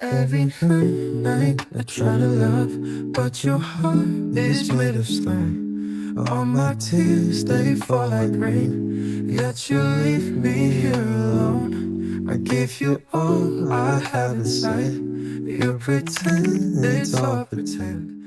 Every night I try to love, but your heart is made of stone. All my tears they fall like rain, yet you leave me here alone. I give you all I have inside. You pretend it's all pretend.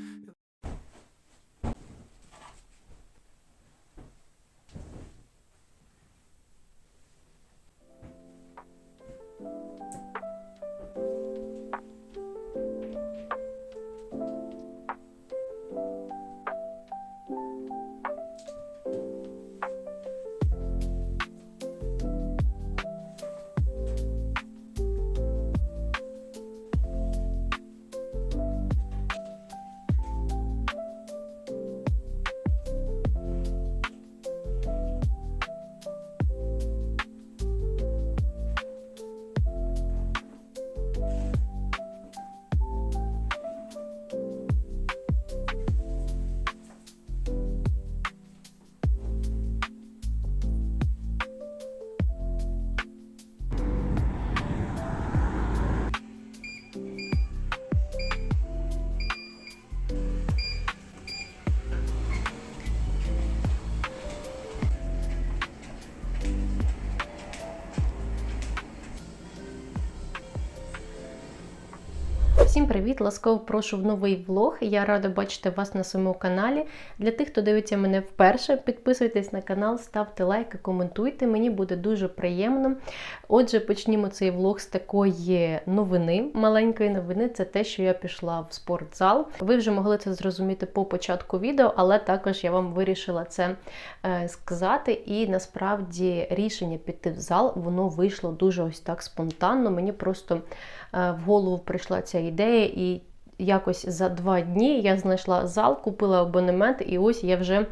Всім привіт! Ласкаво прошу в новий влог. Я рада бачити вас на своєму каналі. Для тих, хто дивиться мене вперше, підписуйтесь на канал, ставте лайки, коментуйте. Мені буде дуже приємно. Отже, почнімо цей влог з такої новини. Маленької новини це те, що я пішла в спортзал. Ви вже могли це зрозуміти по початку відео, але також я вам вирішила це е, сказати. І насправді рішення піти в зал воно вийшло дуже ось так спонтанно. Мені просто в голову прийшла ця ідея, і якось за два дні я знайшла зал, купила абонемент, і ось я вже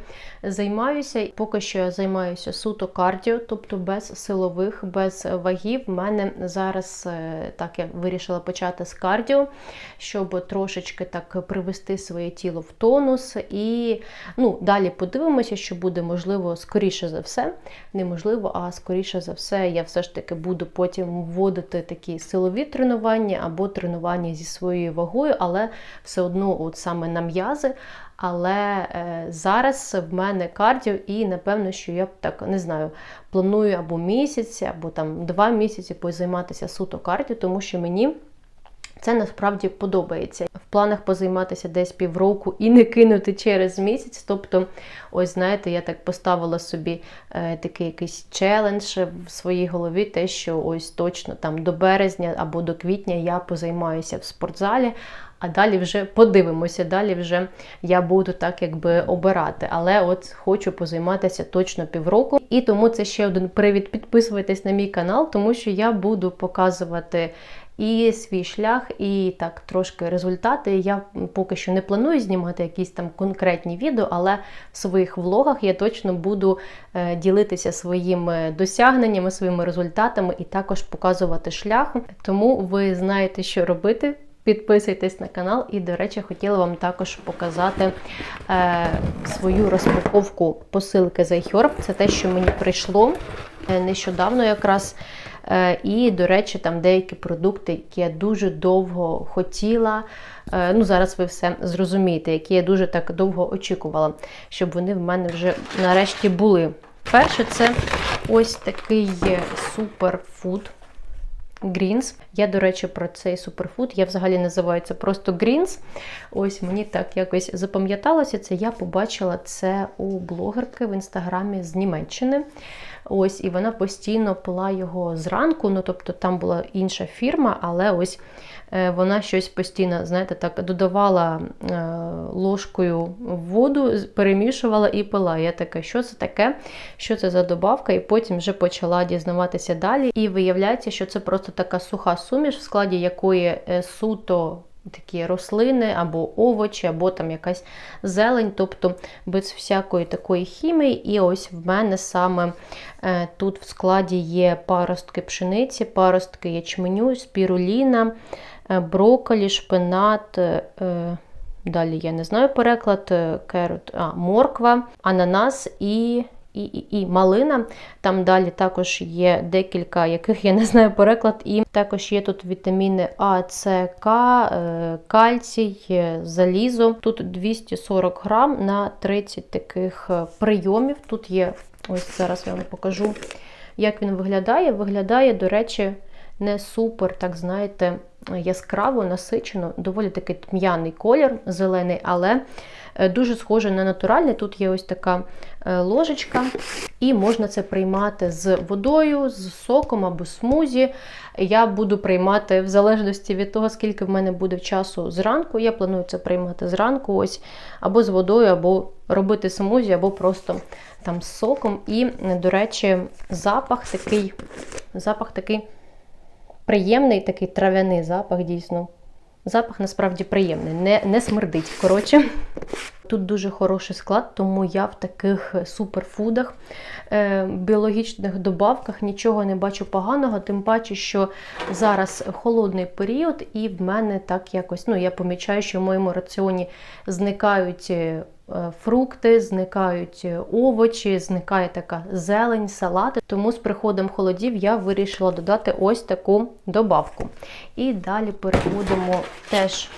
займаюся. Поки що я займаюся суто кардіо, тобто без силових, без вагів. У мене зараз е, так я вирішила почати з кардіо, щоб трошечки так привести своє тіло в тонус. І ну, далі подивимося, що буде можливо скоріше за все. Неможливо, а скоріше за все, я все ж таки буду потім вводити такі силові тренування або тренування зі своєю вагою, але все одно, от саме на м'язи. Але е, зараз в мене кардіо, і напевно, що я б так не знаю, планую або місяць, або там два місяці позайматися суто кардіо, тому що мені. Це насправді подобається. В планах позайматися десь півроку і не кинути через місяць. Тобто, ось знаєте, я так поставила собі е, такий якийсь челендж в своїй голові, те, що ось точно там до березня або до квітня я позаймаюся в спортзалі. А далі вже подивимося, далі вже я буду так якби обирати. Але от хочу позайматися точно півроку. І тому це ще один привід. Підписуйтесь на мій канал, тому що я буду показувати і свій шлях, і так трошки результати. Я поки що не планую знімати якісь там конкретні відео, але в своїх влогах я точно буду е, ділитися своїми досягненнями, своїми результатами і також показувати шлях. Тому ви знаєте, що робити. Підписуйтесь на канал, і, до речі, хотіла вам також показати е, свою розпаковку посилки з iHerb. Це те, що мені прийшло е, нещодавно якраз. Е, і, до речі, там деякі продукти, які я дуже довго хотіла. Е, ну, Зараз ви все зрозумієте, які я дуже так довго очікувала, щоб вони в мене вже нарешті були. Перше, це ось такий суперфуд. Грінс. Я, до речі, про цей суперфуд. Я взагалі називаю це просто Грінс. Ось мені так якось запам'яталося це. Я побачила це у блогерки в інстаграмі з Німеччини. Ось, І вона постійно пила його зранку. Ну, тобто там була інша фірма, але ось е, вона щось постійно, знаєте, так додавала е, ложкою воду, перемішувала і пила. Я така, що це таке? Що це за добавка? І потім вже почала дізнаватися далі. І виявляється, що це просто така суха суміш, в складі якої е, суто такі рослини, або овочі, або там якась зелень, тобто без всякої такої хімії. І ось в мене саме е, тут в складі є паростки пшениці, паростки ячменю, спіруліна, е, брокколі, шпинат. Е, Далі я не знаю переклад, керот, а, морква, ананас і і, і, і малина. Там далі також є декілька, яких я не знаю переклад. І також є тут вітаміни А, С, К, е, кальцій, е, залізо. Тут 240 грам на 30 таких е, прийомів. Тут є, ось зараз я вам покажу, як він виглядає. Виглядає, до речі, не супер, так знаєте, яскраво, насичено, доволі такий тм'яний колір, зелений, але дуже схоже на натуральний. Тут є ось така е, ложечка, і можна це приймати з водою, з соком або смузі. Я буду приймати в залежності від того, скільки в мене буде часу зранку. Я планую це приймати зранку, ось або з водою, або робити смузі, або просто там з соком. І, до речі, запах такий, запах такий приємний, такий трав'яний запах, дійсно. Запах насправді приємний, не, не смердить. Коротше, тут дуже хороший склад, тому я в таких суперфудах, е, біологічних добавках нічого не бачу поганого, тим паче, що зараз холодний період, і в мене так якось, ну я помічаю, що в моєму раціоні зникають. Е, Фрукти, зникають е, овочі, зникає така зелень, салати. Тому з приходом холодів я вирішила додати ось таку добавку. І далі переходимо теж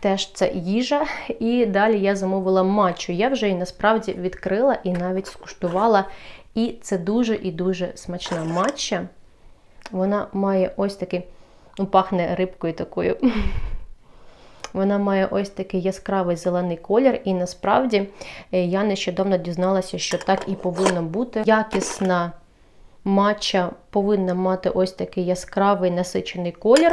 Теж це їжа, і далі я замовила матчу. Я вже її насправді відкрила і навіть скуштувала. І це дуже і дуже смачна матча. Вона має ось такий, ну, пахне рибкою такою. Вона має ось такий яскравий зелений колір, і насправді е, я нещодавно дізналася, що так і повинно бути. Якісна матча повинна мати ось такий яскравий насичений колір.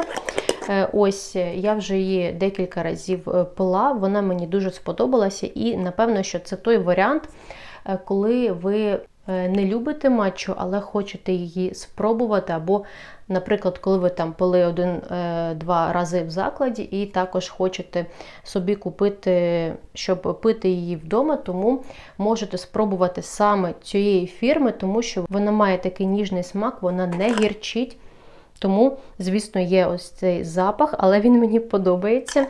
Е, Ось е, я вже її декілька разів пила, вона мені дуже сподобалася, і напевно, що це той варіант, коли ви не любите матчу, але хочете її спробувати. Або, наприклад, коли ви там пили один-два рази в закладі, і також хочете собі купити, щоб пити її вдома, тому можете спробувати саме цієї фірми, тому що вона має такий ніжний смак, вона не гірчить. Тому, звісно, є ось цей запах, але він мені подобається.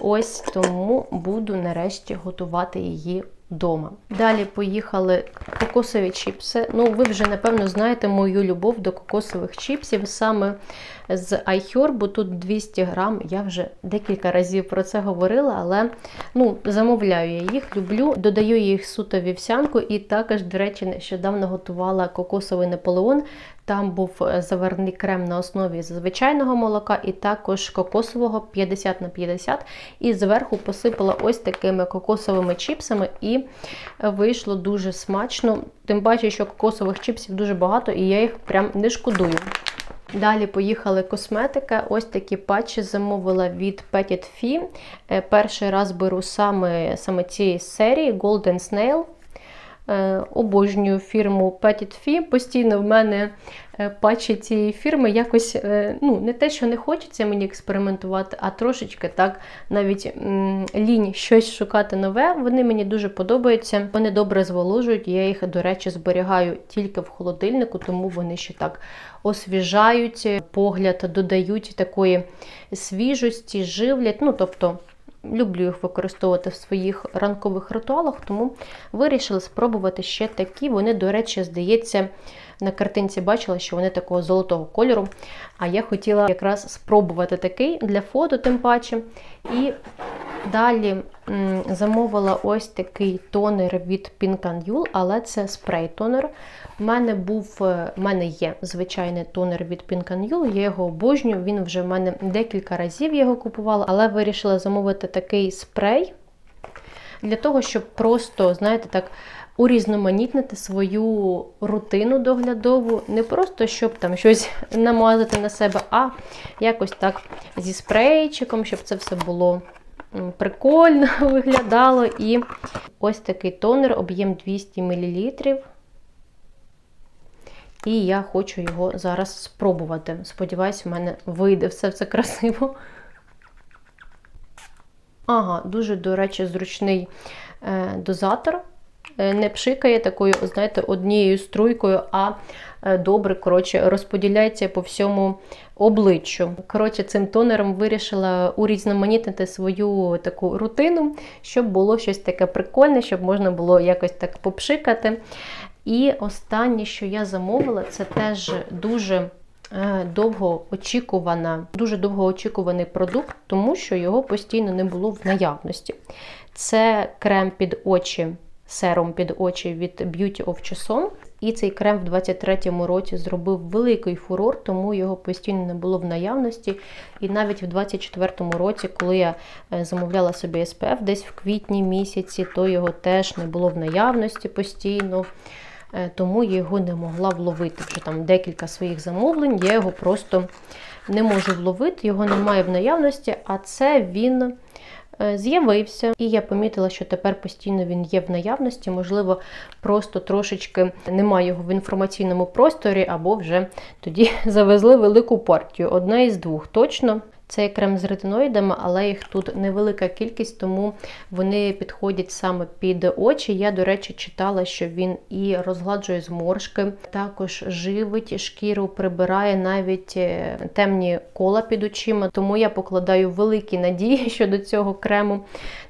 Ось тому буду нарешті готувати її вдома. Далі поїхали кокосові чіпси. Ну, ви вже, напевно, знаєте мою любов до кокосових чіпсів саме з iHerb, тут 200 грам. Я вже декілька разів про це говорила, але ну, замовляю я їх, люблю. Додаю їх суто вівсянку, і також, до речі, нещодавно готувала кокосовий наполеон. Там був е, заварений крем на основі звичайного молока, і також кокосового 50 на 50. І зверху посипала ось такими кокосовими чіпсами, і вийшло дуже смачно. Тим паче, що кокосових чіпсів дуже багато, і я їх прям не шкодую. Далі поїхали косметика. Ось такі патчі замовила від Petit Fee. Е, Перший раз беру саме, саме цієї серії Golden Snail. Е, Обожнюю фірму Petit Fee. Постійно в мене е, патчі цієї фірми якось е, ну, не те, що не хочеться мені експериментувати, а трошечки так навіть лінь щось шукати нове. Вони мені дуже подобаються. Вони добре зволожують. Я їх, до речі, зберігаю тільки в холодильнику, тому вони ще так освіжають погляд, додають такої свіжості, живлять. Ну, тобто, Люблю їх використовувати в своїх ранкових ритуалах, тому вирішила спробувати ще такі. Вони, до речі, здається, на картинці бачила, що вони такого золотого кольору. А я хотіла якраз спробувати такий для фото, тим паче. І далі замовила ось такий тонер від Pink Anule, але це спрей-тонер. У мене був, е, в мене є звичайний тонер від Pink Anule, я його обожнюю. Він вже в мене декілька разів його купувала, але вирішила замовити такий спрей для того, щоб просто, знаєте, так урізноманітнити свою рутину доглядову. Не просто щоб там щось намазати на себе, а якось так зі спрейчиком, щоб це все було прикольно виглядало. І ось такий тонер, об'єм 200 мл. І я хочу його зараз спробувати. Сподіваюсь, в мене вийде все це красиво. Ага, дуже, до речі, зручний е, дозатор. Е, Не пшикає такою, знаєте, однією струйкою, а е, добре коротше, розподіляється по всьому обличчю. Коротше, цим тонером вирішила урізноманітнити свою таку рутину, щоб було щось таке прикольне, щоб можна було якось так попшикати. І останнє, що я замовила, це теж дуже е, довго очікувана, дуже довго очікуваний продукт, тому що його постійно не було в наявності. Це крем під очі, серум під очі від Beauty of Chesson. І цей крем в 23-му році зробив великий фурор, тому його постійно не було в наявності. І навіть в 24-му році, коли я е, замовляла собі SPF десь в квітні місяці, то його теж не було в наявності постійно. Е, Тому я його не могла вловити. Вже там декілька своїх замовлень, я його просто не можу вловити, його немає в наявності, а це він з'явився. І я помітила, що тепер постійно він є в наявності. Можливо, просто трошечки немає його в інформаційному просторі, або вже тоді завезли велику партію. Одна із двох точно. Це крем з ретиноїдами, але їх тут невелика кількість, тому вони підходять саме під очі. Я, до речі, читала, що він і розгладжує зморшки, також живить шкіру, прибирає навіть е, темні кола під очима. Тому я покладаю великі надії щодо цього крему.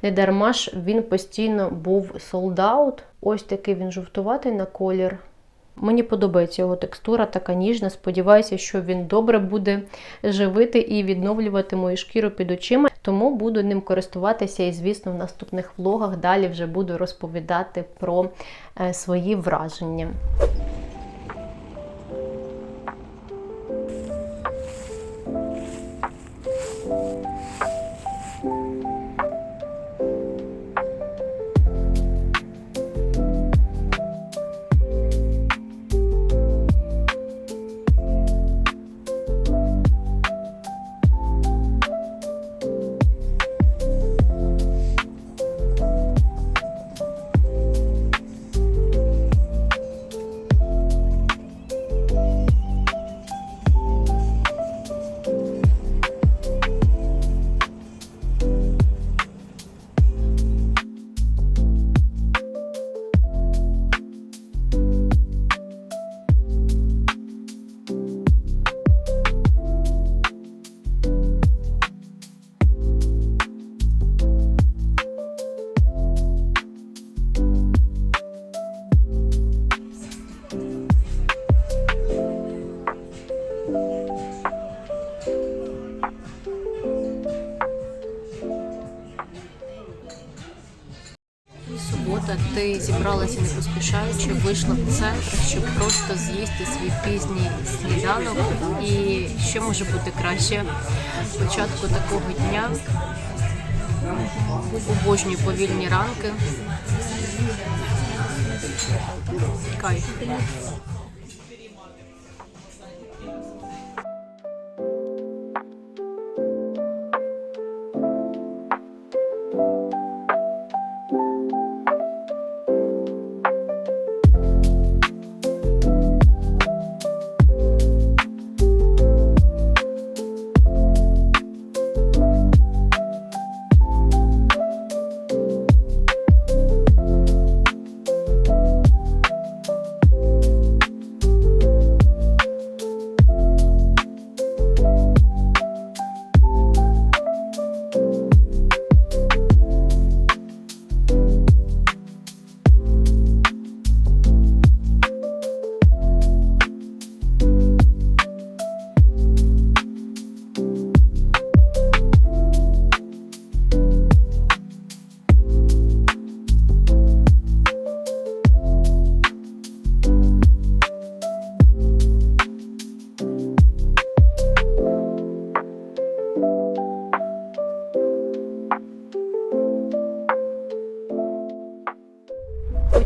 Не дарма ж він постійно був out. Ось такий він жовтуватий на колір. Мені подобається його текстура, така ніжна. Сподіваюся, що він добре буде живити і відновлювати мою шкіру під очима. Тому буду ним користуватися і, звісно, в наступних влогах далі вже буду розповідати про е, свої враження. Зібралася не поспішаючи, вийшла в центр, щоб просто з'їсти свій пізній сніданок. І що може бути краще початку такого дня. Обожнюю повільні ранки. Кайф.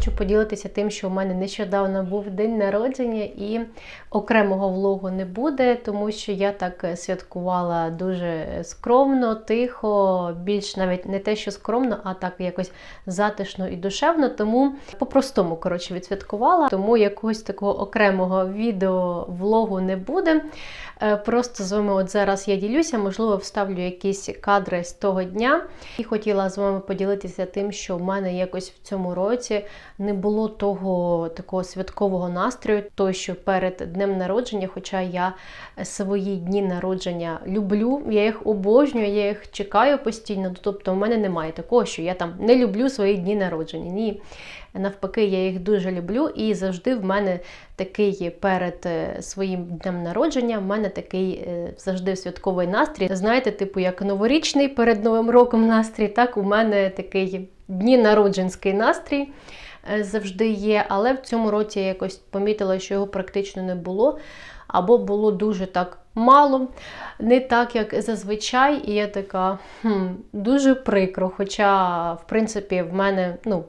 Хочу поділитися тим, що у мене нещодавно був день народження, і окремого влогу не буде, тому що я так святкувала дуже скромно, тихо, більш навіть не те, що скромно, а так якось затишно і душевно. Тому по-простому коротше відсвяткувала. Тому якогось такого окремого відео влогу не буде. Е, Просто з вами от зараз я ділюся, можливо, вставлю якісь кадри з того дня. І хотіла з вами поділитися тим, що в мене якось в цьому році не було того такого святкового настрою, той, що перед днем народження, хоча я свої дні народження люблю, я їх обожнюю, я їх чекаю постійно. Тобто, в мене немає такого, що я там не люблю свої дні народження. Ні. Навпаки, я їх дуже люблю, і завжди в мене такий перед е, своїм днем народження, в мене такий е, завжди святковий настрій. Знаєте, типу, як новорічний перед Новим роком настрій, так у мене такий дні народженський настрій е, завжди є. Але в цьому році я якось помітила, що його практично не було, або було дуже так. Мало, не так, як зазвичай, і я така хм, дуже прикро. Хоча, в принципі, в мене ну,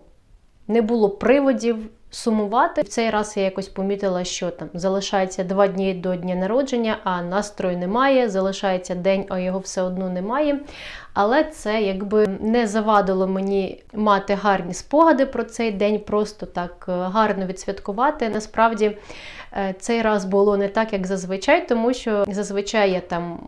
не було приводів сумувати. В цей раз я якось помітила, що там залишається два дні до дня народження, а настрою немає. Залишається день, а його все одно немає. Але це якби не завадило мені мати гарні спогади про цей день, просто так е, гарно відсвяткувати. Насправді е, цей раз було не так, як зазвичай, тому що зазвичай я там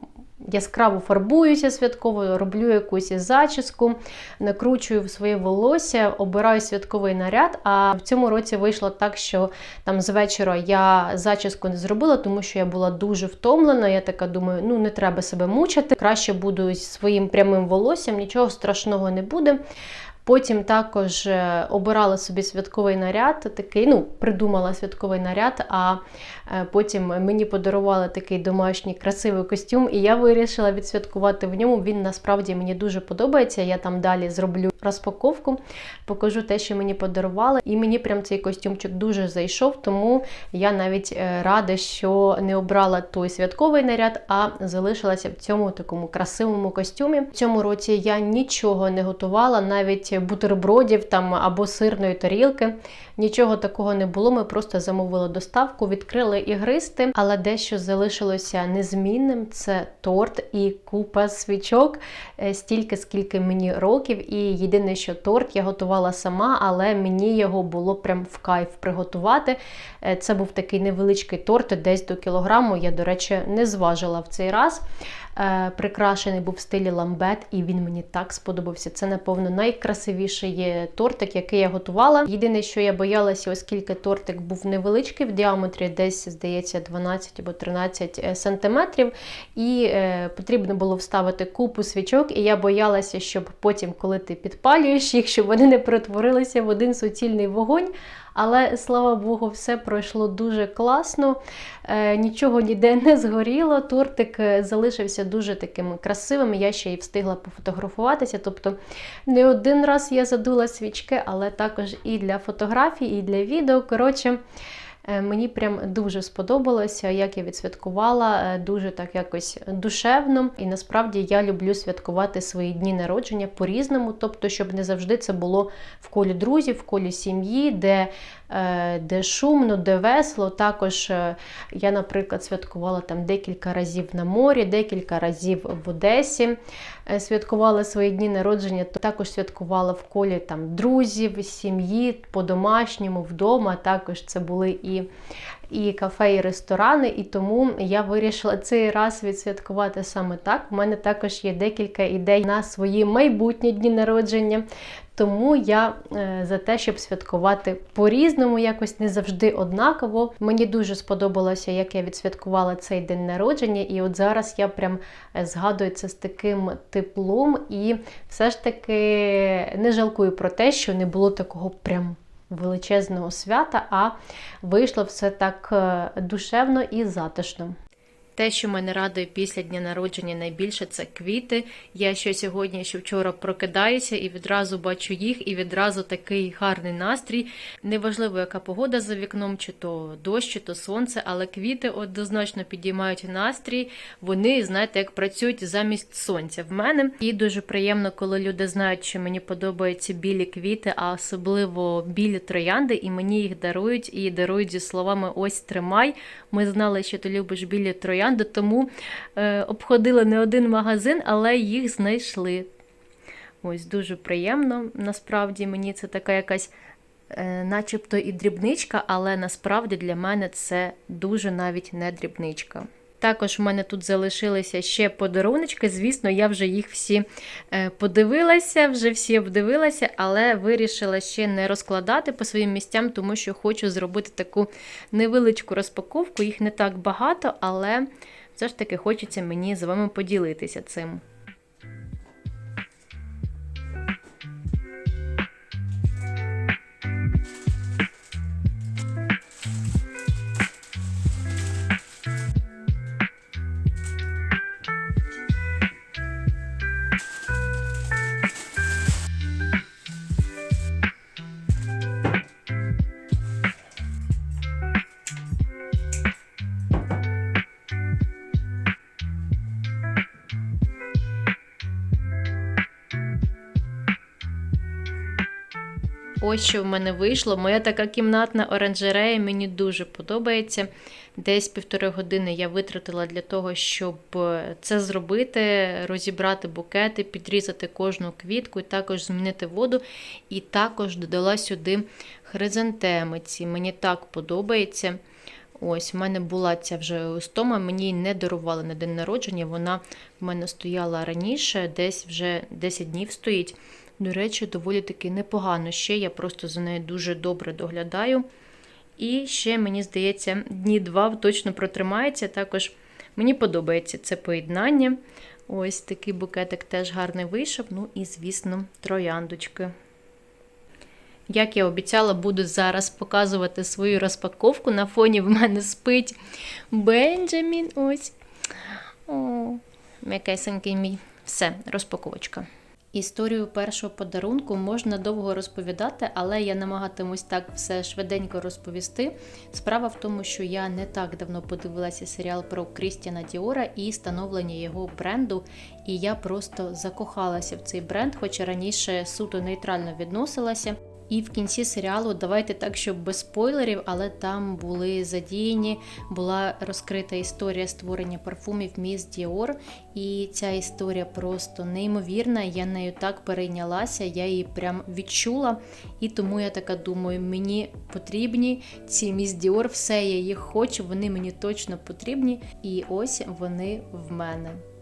яскраво фарбуюся святково, роблю якусь зачіску, накручую в своє волосся, обираю святковий наряд. А в цьому році вийшло так, що там з вечора я зачіску не зробила, тому що я була дуже втомлена. Я така думаю, ну не треба себе мучити. Краще буду зі своїм прямим волоссям, нічого страшного не буде. Потім також е, обирала собі святковий наряд, такий, ну, придумала святковий наряд, а потім мені подарували такий домашній красивий костюм, і я вирішила відсвяткувати в ньому. Він насправді мені дуже подобається. Я там далі зроблю розпаковку, покажу те, що мені подарували. І мені прям цей костюмчик дуже зайшов, тому я навіть е, рада, що не обрала той святковий наряд, а залишилася в цьому такому красивому костюмі. В цьому році я нічого не готувала, навіть бутербродів там або сирної тарілки. Нічого такого не було. Ми просто замовили доставку, відкрили ігристи, але дещо залишилося незмінним: це торт і купа свічок, е, стільки, скільки мені років. І єдине, що торт я готувала сама, але мені його було прям в кайф приготувати. Е, Це був такий невеличкий торт, десь до кілограму. Я, до речі, не зважила в цей раз. Е, Прикрашений був в стилі ламбет, і він мені так сподобався. Це, напевно, найкрасивіший тортик, який я готувала. Єдине, що я боялася, оскільки тортик був невеличкий в діаметрі, десь, здається, 12 або 13 сантиметрів, і е, потрібно було вставити купу свічок. І я боялася, щоб потім, коли ти підпалюєш їх, щоб вони не перетворилися в один суцільний вогонь. Але слава Богу, все пройшло дуже класно, е, нічого ніде не згоріло. Тортик е, залишився дуже таким красивим. Я ще й встигла пофотографуватися. Тобто не один раз я задула свічки, але також і для фотографій, і для відео. Коротше. Е, Мені прям дуже сподобалося, як я відсвяткувала, е, дуже так якось душевно. І насправді я люблю святкувати свої дні народження по-різному, тобто, щоб не завжди це було в колі друзів, в колі сім'ї, де, де шумно, де весело. Також е, я, наприклад, святкувала там декілька разів на морі, декілька разів в Одесі. е, Святкувала свої дні народження, то також святкувала в колі там друзів, сім'ї, по-домашньому, вдома. Також це були і і кафе, і ресторани, і тому я вирішила цей раз відсвяткувати саме так. У мене також є декілька ідей на свої майбутні дні народження. Тому я е, за те, щоб святкувати по-різному, якось не завжди однаково. Мені дуже сподобалося, як я відсвяткувала цей день народження, і от зараз я прям е, згадую це з таким теплом, і все ж таки не жалкую про те, що не було такого прям величезного свята, а вийшло все так е, душевно і затишно. Те, що мене радує після дня народження найбільше, це квіти. Я що сьогодні, що вчора прокидаюся і відразу бачу їх, і відразу такий гарний настрій. Неважливо, яка погода за вікном, чи то дощ, чи то сонце, але квіти однозначно підіймають настрій. Вони, знаєте, як працюють замість сонця в мене. І дуже приємно, коли люди знають, що мені подобаються білі квіти, а особливо білі троянди, і мені їх дарують, і дарують зі словами Ось тримай. Ми знали, що ти любиш білі троянди, тому е, обходили не один магазин, але їх знайшли. Ось дуже приємно. Насправді мені це така якась, е, начебто і дрібничка, але насправді для мене це дуже навіть не дрібничка. Також в мене тут залишилися ще подаруночки. Звісно, я вже їх всі е, подивилася, вже всі обдивилася, але вирішила ще не розкладати по своїм місцям, тому що хочу зробити таку невеличку розпаковку. Їх не так багато, але все ж таки хочеться мені з вами поділитися цим. Ось що в мене вийшло. Моя така кімнатна оранжерея мені дуже подобається. Десь півтори години я витратила для того, щоб е, це зробити, розібрати букети, підрізати кожну квітку, і також змінити воду. І також додала сюди хризантеми. ці. Мені так подобається. Ось, в мене була ця вже устома, мені не дарували на день народження. Вона в мене стояла раніше, десь вже 10 днів стоїть. До речі, доволі таки непогано ще. Я просто за нею дуже добре доглядаю. І ще, мені здається, дні два точно протримається. Також мені подобається це поєднання. Ось такий букетик теж гарний вийшов. Ну і, звісно, трояндочки. Як я обіцяла, буду зараз показувати свою розпаковку. На фоні в мене спить Бенджамін. Ось. О, м'якесенький мій. Все, розпаковочка. Історію першого подарунку можна довго розповідати, але я намагатимусь так все швиденько розповісти. Справа в тому, що я не так давно подивилася серіал про Крістіана Діора і становлення його бренду, і я просто закохалася в цей бренд, хоча раніше суто нейтрально відносилася. І в кінці серіалу давайте так, щоб без спойлерів, але там були задіяні, була розкрита історія створення парфумів Міс Діор. І ця історія просто неймовірна. Я нею так перейнялася, я її прям відчула. І тому я така думаю, мені потрібні ці Міс Діор, все я їх хочу, вони мені точно потрібні. І ось вони в мене.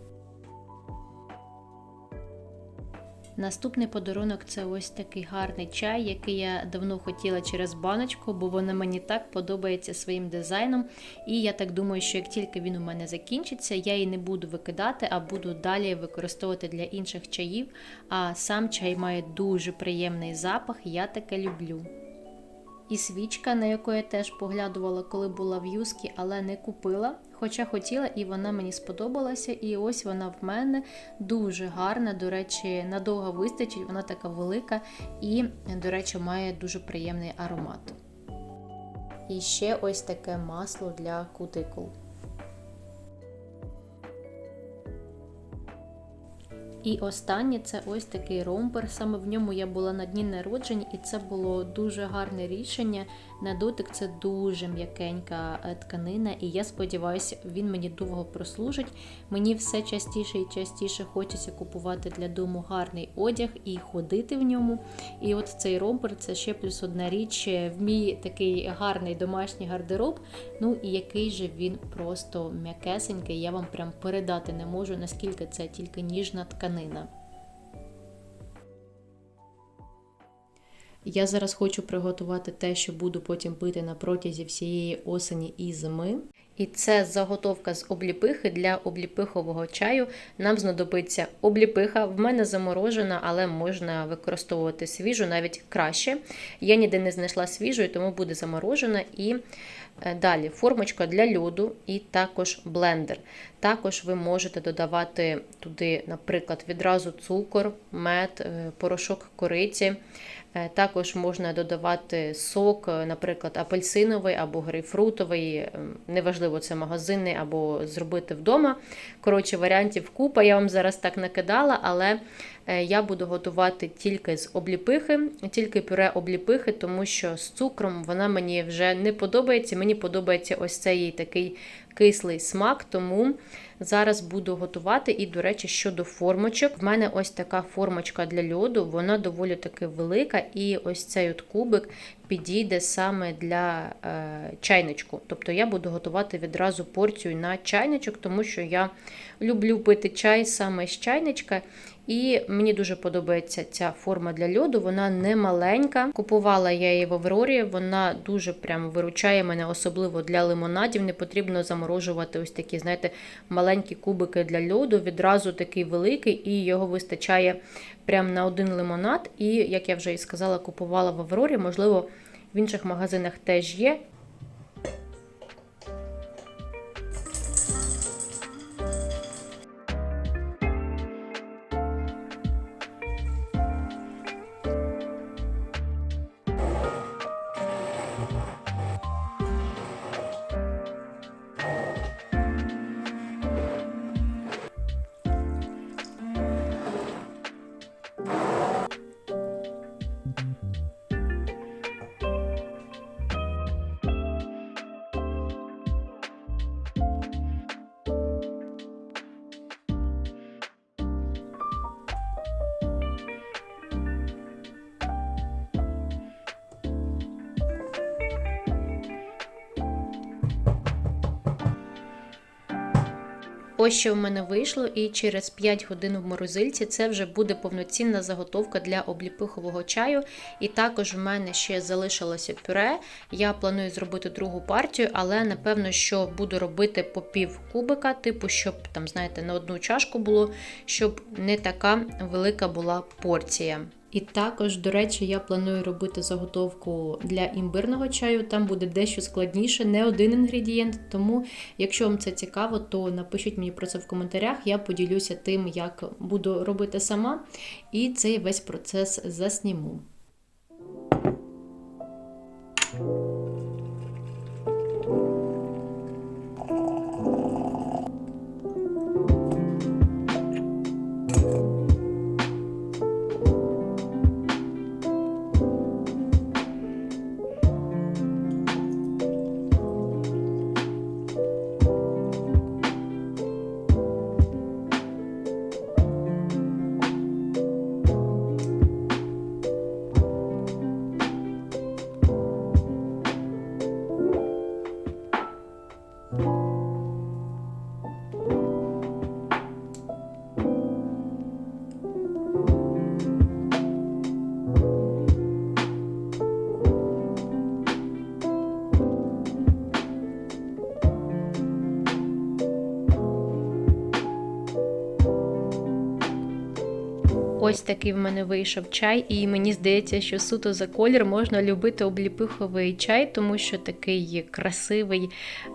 Наступний подарунок це ось такий гарний чай, який я давно хотіла через баночку, бо воно мені так подобається своїм дизайном. І я так думаю, що як тільки він у мене закінчиться, я її не буду викидати, а буду далі використовувати для інших чаїв. А сам чай має дуже приємний запах, я таке люблю. І свічка, на яку я теж поглядувала, коли була в юскі, але не купила. Хоча хотіла, і вона мені сподобалася. І ось вона в мене дуже гарна. До речі, надовго вистачить, вона така велика і, до речі, має дуже приємний аромат. І ще ось таке масло для кутикул. І останнє це ось такий ромбер. Саме в ньому я була на дні народжень, і це було дуже гарне рішення. На дотик це дуже м'якенька е, тканина, і я сподіваюся, він мені довго прослужить. Мені все частіше і частіше хочеться купувати для дому гарний одяг і ходити в ньому. І от цей ромбер це ще плюс одна річ в мій такий гарний домашній гардероб. Ну і який же він просто м'якесенький. Я вам прям передати не можу, наскільки це тільки ніжна тканина. Я зараз хочу приготувати те, що буду потім пити на протязі всієї осені і зими. І це заготовка з обліпихи для обліпихового чаю. Нам знадобиться обліпиха. В мене заморожена, але можна використовувати свіжу навіть краще. Я ніде не знайшла свіжої, тому буде заморожена. І е, далі формочка для льоду і також блендер. Також ви можете додавати туди, наприклад, відразу цукор, мед, е, порошок кориці. Е, Також можна додавати сок, е, наприклад, апельсиновий або грейпфрутовий, е, неважливо, це магазинний або зробити вдома. Коротше, варіантів купа. Я вам зараз так накидала, але е, я буду готувати тільки з обліпихи, тільки пюре обліпихи, тому що з цукром вона мені вже не подобається. Мені подобається ось цей такий кислий смак, тому зараз буду готувати. І, до речі, щодо формочок, в мене ось така формочка для льоду, вона доволі таки велика, і ось цей от кубик підійде саме для е, чайничку. Тобто я буду готувати відразу порцію на чайничок, тому що я люблю пити чай саме з чайничка. І мені дуже подобається ця форма для льоду. Вона не маленька. Купувала я її в Аврорі. Вона дуже прям виручає мене, особливо для лимонадів. Не потрібно заморожувати ось такі, знаєте, маленькі кубики для льоду. Відразу такий великий, і його вистачає прям на один лимонад. І, як я вже і сказала, купувала в Аврорі. Можливо, в інших магазинах теж є. Ось що в мене вийшло, і через 5 годин в морозильці це вже буде повноцінна заготовка для обліпихового чаю. І також в мене ще залишилося пюре. Я планую зробити другу партію, але напевно, що буду робити по пів кубика, типу, щоб там, знаєте, на одну чашку було, щоб не така велика була порція. І також, до речі, я планую робити заготовку для імбирного чаю. Там буде дещо складніше, не один інгредієнт. Тому, якщо вам це цікаво, то напишіть мені про це в коментарях. Я поділюся тим, як буду робити сама, і цей весь процес засніму. Ось такий в мене вийшов чай, і мені здається, що суто за колір можна любити обліпиховий чай, тому що такий красивий,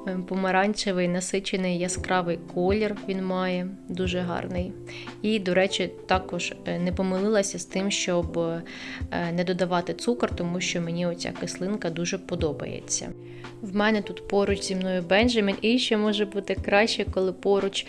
е, помаранчевий, насичений яскравий колір він має, дуже гарний. І, до речі, також е, не помилилася з тим, щоб е, не додавати цукор, тому що мені оця кислинка дуже подобається. В мене тут поруч зі мною Бенджамін, і ще може бути краще, коли поруч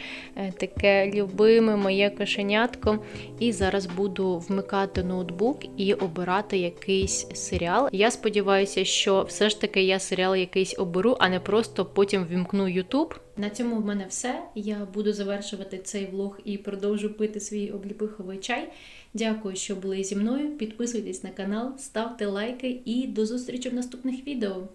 таке любиме моє кошенятко. І зараз буду вмикати ноутбук і обирати якийсь серіал. Я сподіваюся, що все ж таки я серіал якийсь оберу, а не просто потім вімкну YouTube. На цьому в мене все. Я буду завершувати цей влог і продовжу пити свій обліпиховий чай. Дякую, що були зі мною. Підписуйтесь на канал, ставте лайки і до зустрічі в наступних відео.